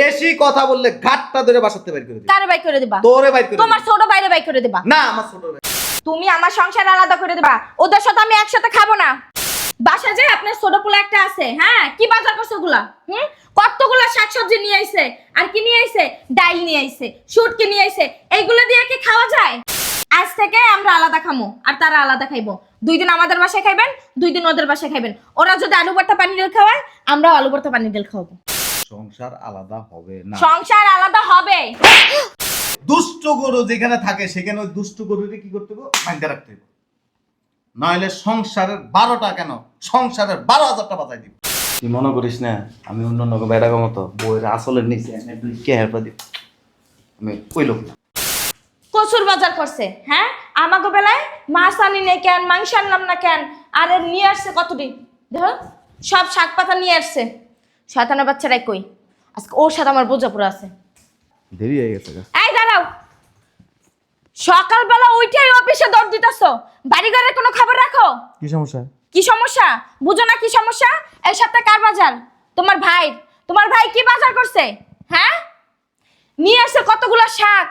বেশি কথা বললে ঘাটটা ধরে বাসাতে বের করে দিবি। কারে বাই করে দিবা? তোরে বাইর করে তোমার ছোট বাইরে বাই করে দিবা? না আমার ছোট ভাই। তুমি আমার সংসার আলাদা করে দিবা। ওদের সাথে আমি একসাথে খাব না। বাসা যে আপনার ছোট পোলা একটা আছে হ্যাঁ? কি বাজার করছে ওগুলা? হুম? কতগুলো শাকসবজি নিয়ে আইছে? আর কি নিয়ে আইছে? ডাইল নিয়ে আইছে শুটকি নিয়ে আইছে। এইগুলো দিয়ে কি খাওয়া যায়? আজ থেকে আমরা আলাদা খামো আর তারা আলাদা খাইবো। দুই দিন আমাদের বাসায় খাইবেন দুই দিন ওদের বাসায় খাইবেন। ওরা যদি আলু ভর্তা পানি ডাল খাওয়ায় আমরাও আলু ভর্তা পানি ডাল খাওয়াবো। সংসার আলাদা হবে না। সংসার আলাদা হবে। দুষ্ট গরু যেখানে থাকে সেখানে ওই দুষ্ট গরুকে কি করতে হবে ভাঙ্গা রাখতে হবে নইলে সংসারের বারোটা কেন? সংসারের বারো হাজারটা বাজাই দিব। তুই মনে করিস না আমি অন্য অন্য বেড়া মতো বইয়ের আসলের নিচে কে হেল্প দিব। আমি ওই লোক না। কচুর বাজার করছে হ্যাঁ? আমাকে বেলায় মাছ আনি নেই কেন মাংস আনলাম না কেন? আরে নিয়ে আসছে কতটি দেখো সব শাক পাতা নিয়ে আসছে। শয়তানের বাচ্চারাই কই? আজকে ওর সাথে আমার বোঝা বোঝাপড়া আছে। দেরি হয়ে গেছে এই দাঁড়াও। সকালবেলা ওইটাই অফিসে দর দিতেছ। বাড়ি ঘরের কোনো খবর রাখো? কি সমস্যা? কি সমস্যা? বুঝো না কি সমস্যা? এই সপ্তাহে কার বাজার? তোমার ভাই তোমার ভাই কি বাজার করছে? হ্যাঁ? নিয়ে আসছে কতগুলো শাক?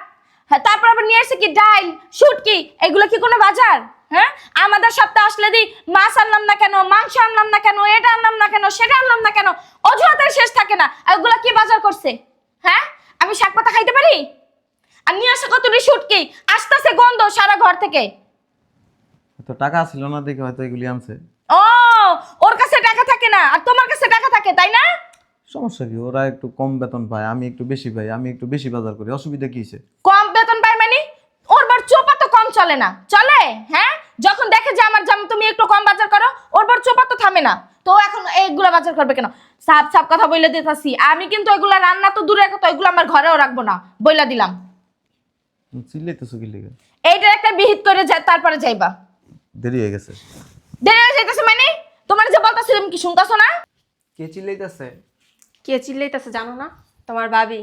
হ্যাঁ তারপর আবার নিয়ে আসছে কি ডাল শুটকি? এগুলো কি কোনো বাজার? আমাদের সপ্তাহে আসলে দি মাছ আনলাম না কেন মাংস আনলাম না কেন এটা আনলাম না কেন সেটা আনলাম না কেন অজুহাতের শেষ থাকে না। এগুলো কি বাজার করছে? হ্যাঁ? আমি শাক পাতা খাইতে পারি? আর নিয়ে আসছে কতটি শুটকি? আসতেছে গন্ধ সারা ঘর থেকে। তো টাকা ছিল না দেখে হয়তো এগুলি আনছে। ও ওর কাছে টাকা থাকে না আর তোমার কাছে টাকা থাকে তাই না? সমস্যা কি? ওরা একটু কম বেতন পায় আমি একটু বেশি পাই আমি একটু বেশি বাজার করি অসুবিধা কি? কম বেতন পায় মানে? ওর বার চোপা তো কম চলে না চলে? হ্যাঁ? যখন দেখে যে আমার জাম তুমি একটু কম বাজার করো ওর বার চোপা তো থামে না। তো এখন এইগুলা বাজার করবে কেন? সাপ সাপ কথা বলে দিতেছি। আমি কিন্তু এগুলা রান্না তো দূরে কথা এগুলো আমার ঘরেও রাখব না বইলা দিলাম। চিল্লাইতেছো কি লিগে? এইটার একটা বিহিত করে যা তারপরে যাইবা। দেরি হয়ে গেছে। দেরি হয়ে যাইতেছে মানে? তোমার যে বলতেছি তুমি কি শুনতেছো না? কে চিল্লাইতেছে? কে চিল্লাইতেছে জানো না? তোমার ভাবি।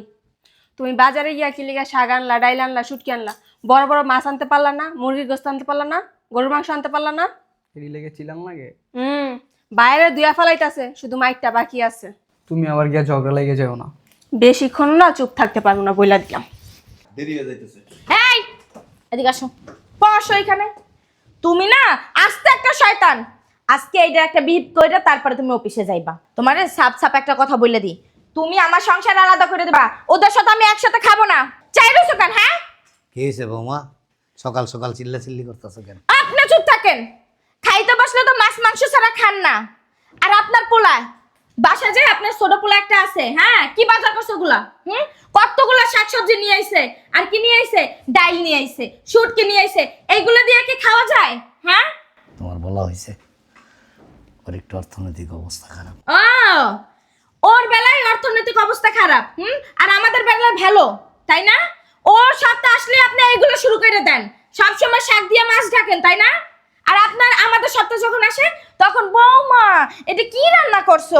তুমি বাজারে গিয়া কি লিগা শাক আনলা ডাইল আনলা শুটকি আনলা? বড় বড় মাছ আনতে পারলা না মুরগির গোস্ত আনতে পারলা না? গরুর মাংস আনতে পারলা না? এটি লেগে চিলাম লাগে হুম বাইরে দুয়া ফেলাইতেছে শুধু মাইকটা বাকি আছে। তুমি আবার গিয়া ঝগড়া লেগে যাও না। বেশিক্ষণ না চুপ থাকতে পারব না বইলা দিলাম। দেরি হয়ে যাইতেছে। এই এদিকে আসো। বসো এখানে। তুমি না আস্তে একটা শয়তান। আজকে এইটা একটা বিহিত করে তারপরে তুমি অফিসে যাইবা। তোমারে সাপ সাপ একটা কথা বলে দিই। তুমি আমার সংসার আলাদা করে দেবা। ওদের সাথে আমি একসাথে খাব না। চাই রয়েছো কেন হ্যাঁ? কি হয়েছে বৌমা? সকাল সকাল চিল্লা চিল্লি করতেছো কেন? আপনি চুপ থাকেন। খাইতে বসলে তো মাছ মাংস ছাড়া খান না। আর আপনার পোলা বাসা যে আপনার ছোট পোলা একটা আছে হ্যাঁ? কি বাজার করছে ওগুলা? হুম? কতগুলো শাকসবজি নিয়ে আইছে? আর কি নিয়ে আইছে? ডাইল নিয়ে আইছে শুটকি নিয়ে আইছে। এইগুলো দিয়ে কি খাওয়া যায়? হ্যাঁ? তোমার বলা হয়েছে ওর একটু অর্থনৈতিক অবস্থা খারাপ। ও ওর বেলায় অর্থনৈতিক অবস্থা খারাপ হুম? আর আমাদের বেলায় ভালো তাই না? ওর সপ্তাহ আসলে আপনি এগুলো শুরু করে দেন। সবসময় শাক দিয়ে মাছ ঢাকেন তাই না? আর আপনার আমাদের সপ্তাহ যখন আসে তখন বৌমা এটা কি রান্না করছ?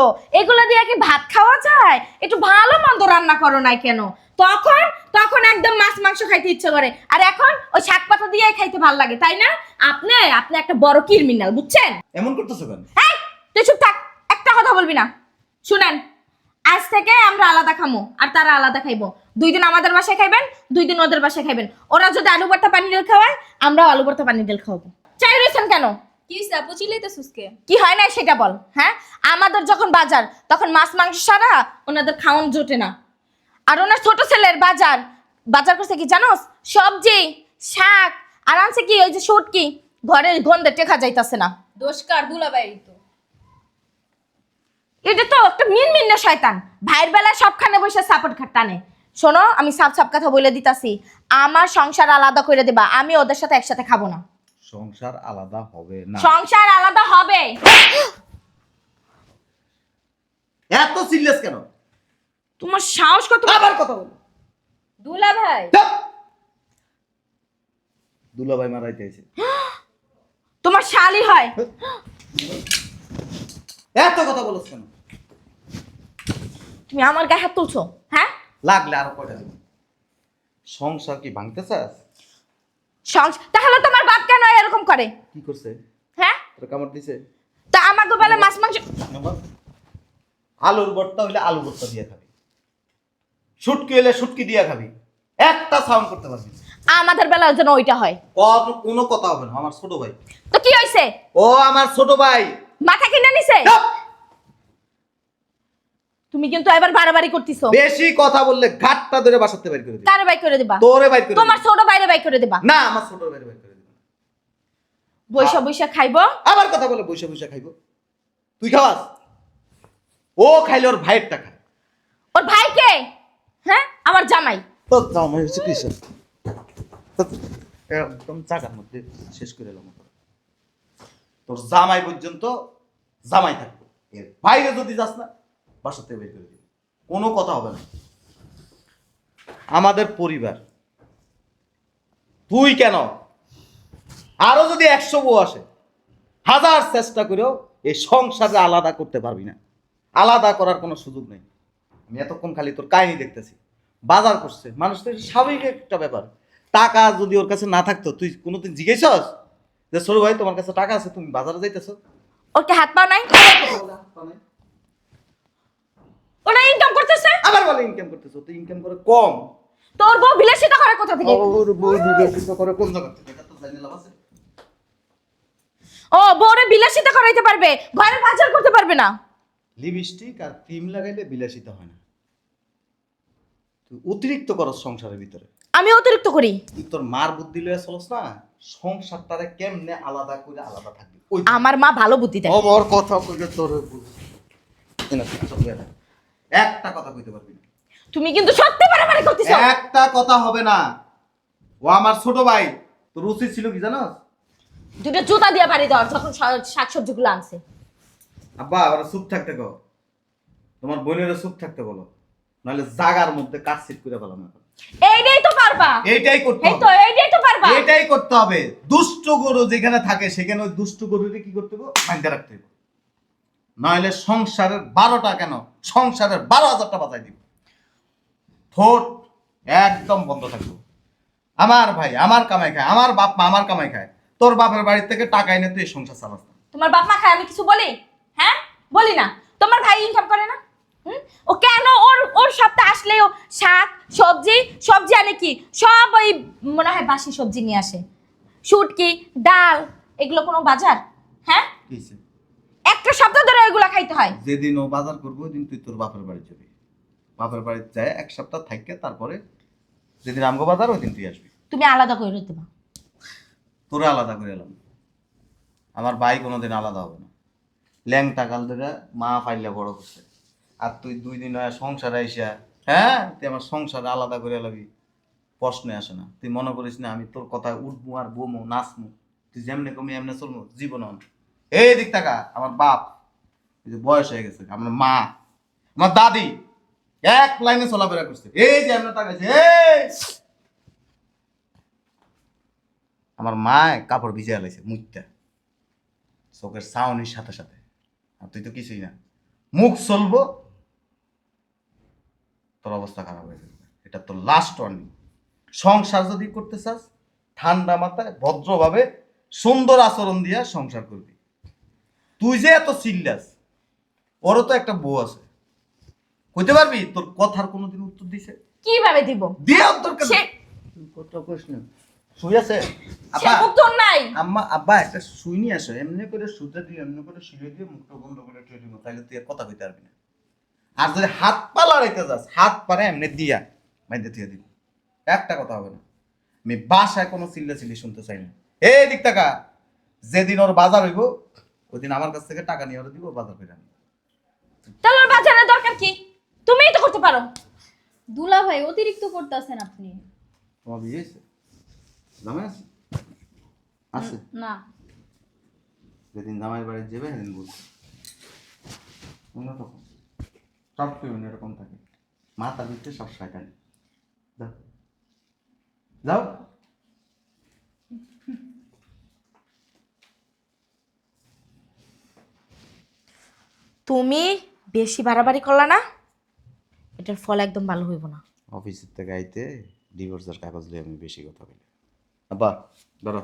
এগুলো দিয়ে কি ভাত খাওয়া যায়? একটু ভালো মন্দ রান্না করো নাই কেন? তখন তখন একদম মাছ মাংস খাইতে ইচ্ছে করে। আর এখন ওই শাক পাতা দিয়ে খাইতে ভালো লাগে তাই না? আপনি আপনি একটা বড় কিরমিনাল বুঝছেন? এমন করতেছো কেন? এই তুই চুপ থাক একটা কথা বলবি না। শুনেন আলাদা খামো আর তারা আলাদা খাইবো। দুই দিন আমাদের বাসায় খাইবেন দুই দিন ওদের বাসায় খাইবেন। ওরা যদি আলু ভর্তা পানি ডাল খাওয়ায় আমরাও আলু ভর্তা পানি ডাল খাওয়াবো। চাই রয়েছেন কেন? কি হয় না সেটা বল হ্যাঁ? আমাদের যখন বাজার তখন মাছ মাংস সারা ওনাদের খাওয়ান জোটে না। আর ওনার ছোট ছেলের বাজার বাজার করছে কি জানোস? সবজি শাক আর আনছে কি ওই যে শুটকি ঘরের গন্ধে টেকা যাইতাছে না। দোষকার দুলাবাই তো। এটা তো একটা মিন মিন না শয়তান। ভাইয়ের বেলায় সবখানে বসে সাপোর্ট টানে। শোনো আমি সাপ সাপ কথা বলে দিতাছি। আমার সংসার আলাদা করে দেবা আমি ওদের সাথে একসাথে খাব না। সংসার আলাদা হবে না। সংসার আলাদা হবে। এত সিরিয়াস কেন? তোমার সাহস কত? আবার কথা বলো। দুলা ভাই। মারাইতে এসে তোমার শালি হয়। এত কথা বলছ কেন? তুমি আমার গায়ে হাত তুলছো হ্যাঁ? লাগলে আরও কয়টা দেবো? সংসার কি ভাঙতে চাস সংস- তাহলে তোমার বাপ কেন এরকম করে? কি করছে? হ্যাঁ? তোর কামড় দিছে? তা আমাকে বেলা মাছ মাংস আলুর ভর্তা হইলে আলুর ভর্তা দিয়ে খাবি। ছুটকি হলে ছুটকি দিয়া খাবি। একটা সাউন্ড করতে পারবি না। আমাদের বেলায় যেন ওইটা হয়। কোনো- কোনো কথা হবে না আমার ছোট ভাই। তো কি হয়েছে ও আমার ছোট ভাই। মাথা কিনে নিছে? চুপ! তুমি কিন্তু এবার বাড়াবাড়ি করতেছো। বেশি কথা বললে ঘাটটা ধরে বাসাতে বের করে দিবি। কারে বাই করে দিবা? তোরে বাইর করে তোমার ছোট বাইরে বাই করে দিবা। না আমার ছোট বাইরে বাইর করে দিবি বৈশা বৈশা খাইবো? আবার কথা বলে বসে বসে খাইবো। তুই খাওয়াস? ও খাইলে ওর ভাইয়ের টাকা ওর ভাই কে? হ্যাঁ আমার জামাই। তোর জামাই হচ্ছে কিসের একদম চাকার মধ্যে শেষ করে এলাম তোর জামাই পর্যন্ত জামাই থাকব। এর বাইরে যদি যাস না বাসাতে বের করে দিবি। কোনো কথা হবে না। আমাদের পরিবার। তুই কেন? আরও যদি একশো বউ আসে হাজার চেষ্টা করেও এই সংসারে আলাদা করতে পারবি না। আলাদা করার কোনো সুযোগ নেই। আমি এতক্ষণ খালি তোর কাহিনী দেখতেছি। বাজার করছে। মানুষ তো স্বাভাবিক একটা ব্যাপার। টাকা যদি ওর কাছে না থাকতো তুই কোনোদিন জিজ্ঞেসস যে সরু ভাই তোমার কাছে টাকা আছে তুমি বাজারে যাইতেছো? ওর কি হাত পা নাই। ওরা ইনকাম করতেছে? আবার বলে ইনকাম করতেছো তুই ইনকাম করে কম। তোর বউ বিলাসিতা করে কোথা থেকে? ওর বউ করে কোন জায়গা থেকে? এটা তো জানি লাভ আছে। ও বউরে বিলাসিতা করাইতে পারবে ঘরে বাজার করতে পারবে না। লিপস্টিক আর ক্রিম লাগাইলে বিলাসিতা হয় না। তুই অতিরিক্ত করস সংসারের ভিতরে। আমি অতিরিক্ত করি। তুই তোর মার বুদ্ধি লয়ে চলস না সংসারটারে কেমনে আলাদা করে আলাদা থাকবি? আমার মা ভালো বুদ্ধি দেয়। কথা কইলে তোর। একটা কথা কইতে পারবি না। তুমি কিন্তু সত্যি বাড়াবাড়ি করতেছো। একটা কথা হবে না। ও আমার ছোট ভাই তোর উচিত ছিল কি জানো দুটো জুতা দিয়ে বাড়ি দাও যখন শাকসবজি গুলো আনছে। আব্বা ওরা চুপ থাকতে কো তোমার বোনেরা চুপ থাকতে বলো। নাহলে জাগার মধ্যে কাজ সিট করে ফেলাম এখন। এইটাই তো পারবা। এইটাই করতে এই তো এইটাই তো পারবা। এটাই করতে হবে। দুষ্ট গরু যেখানে থাকে সেখানে ওই দুষ্ট গরুকে কি করতে হবে ভাঙতে রাখতে হবে নইলে সংসারের বারোটা কেন সংসারের বারো হাজারটা বাজাই দিব। ঠোঁট একদম বন্ধ থাকব। আমার ভাই আমার কামাই খায় আমার বাপ মা আমার কামাই খায়। তোর বাপের বাড়ির থেকে টাকা এনে তুই সংসার চালাস না। তোমার বাপ মা খায় আমি কিছু বলি? হ্যাঁ? বলি না। তোমার ভাই ইনকাম করে না? হুম? ও কেন ওর ওর সপ্তাহে আসলেও শাক সবজি সবজি আনে কি? সব ওই মনে হয় বাসি সবজি নিয়ে আসে। শুটকি ডাল এগুলো কোনো বাজার? হ্যাঁ? একটা সপ্তাহ ধরে এগুলো খাইতে হয়। যেদিন ও বাজার করব ওই দিন তুই তোর বাপের বাড়ি যাবি। বাপের বাড়িতে যায় এক সপ্তাহ থাকবে তারপরে যেদিন আমগো বাজার ওই দিন তুই আসবি। তুমি আলাদা করে দেবা তোরা আলাদা করে এলাম। আমার ভাই কোনোদিন আলাদা হবে না। ল্যাংটা কাল ধরে মা ফাইলে বড় করছে। আর তুই দুই দিন হয় সংসারে আইসা হ্যাঁ? তুই আমার সংসার আলাদা করে এলাবি। প্রশ্নে আসে না। তুই মনে করিস না আমি তোর কথায় উঠবো আর বমো নাচমু। তুই যেমনি কমি এমনি চলবো জীবন এই দিক টাকা আমার বাপ বয়স হয়ে গেছে, আমার মা, আমার দাদি, এক লাইনে চলাফেরা করছে। এই যে এমনি তাকাইছে আমার মা কাপড় ভিজে আলাইছে মুখটা চোখের সাউনির সাথে সাথে। আর তুই তো কিছুই না। মুখ চলবো, তোর অবস্থা খারাপ হয়ে যাবে। এটা তোর লাস্ট ওয়ার্নিং সংসার যদি করতে চাস, ঠান্ডা মাথায়, ভদ্রভাবে, সুন্দর আচরণ দিয়া সংসার করবি। তুই যে এত চিল্লাস ওরও তো একটা বউ আছে। কইতে পারবি? তোর কথার কোনোদিন উত্তর দিছে? কীভাবে দিব? দিয়ে উত্তর কেন? সে কত প্রশ্ন শুই আছে। সে উত্তর নাই। আম্মা আব্বা একটা শুই নিয়ে আসো। এমনি করে শুতে দিয়ে এমনি করে শুয়ে দিয়ে মুখটা বন্ধ করে টুয়ে দিব। তাহলে তুই আর কথা কইতে পারবি না। আর যদি হাত পা লড়াইতে যাস হাত পারে এমনি দিয়া বাইন্দে দিয়ে দিব। একটা কথা হবে না। আমি বাসায় কোনো চিল্লা চিল্লি শুনতে চাই না। এই দিক টাকা যেদিন ওর বাজার হইব ওই দিন আমার কাছ থেকে টাকা নিয়ে ওরা দিব বাজার করে আনব। তাহলে ওর বাজারের দরকার কি? তুমিই তো করতে পারো। দুলা ভাই অতিরিক্ত করতেছেন আপনি। তোমার বিয়ে হয়েছে? জামাই আছে? আছে? না। যেদিন জামাই বাড়ি যাবে সেদিন বলছি অন্য তখন সব পেমেন্ট এরকম থাকে। মাথার ভিতরে সব শয়তানি। যাও। যাও। তুমি বেশি বাড়াবাড়ি করলা না? এটার ফল একদম ভালো হইব না। অফিসের থেকে আইতে ডিভোর্সের কাগজ নিয়ে আমি বেশি কথা বলি আব্বা ধরো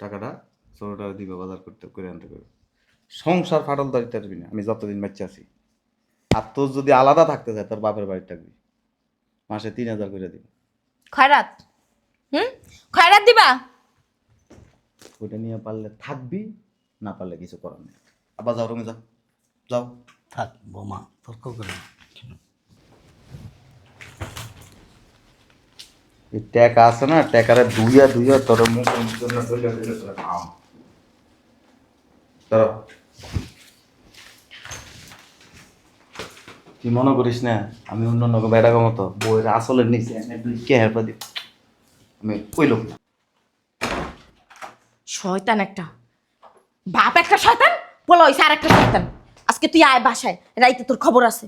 টাকাটা ষোলোটা দিবে বাজার করতে করে আনতে করবে সংসার ফাটল দাঁড়িয়ে পারবি না আমি যতদিন বাচ্চা আছি। আর তোর যদি আলাদা থাকতে চায় তোর বাপের বাড়ি থাকবি মাসে তিন হাজার করে দিব। খয়রাত? হুম? খয়রাত দিবা? ওইটা নিয়ে পারলে থাকবি না পারলে কিছু করার নেই। আবার যাও রুমে যাও। যাও। থাক বোমা তর্ক করে না। এই ট্যাকা আছে না ট্যাকারে ধুইয়া ধুইয়া তোর মুখ জন্য খাও। তুই মনে করিস না আমি অন্য অন্য বেড়া মতো বইয়ের আসলের নিচে কে হেল্পা দিব? আমি কইলাম না। শয়তান একটা। বাপ একটা শয়তান বলো হইছে আর একটা শয়তান। আজকে তুই আয় বাসায় রাইতে তোর খবর আছে।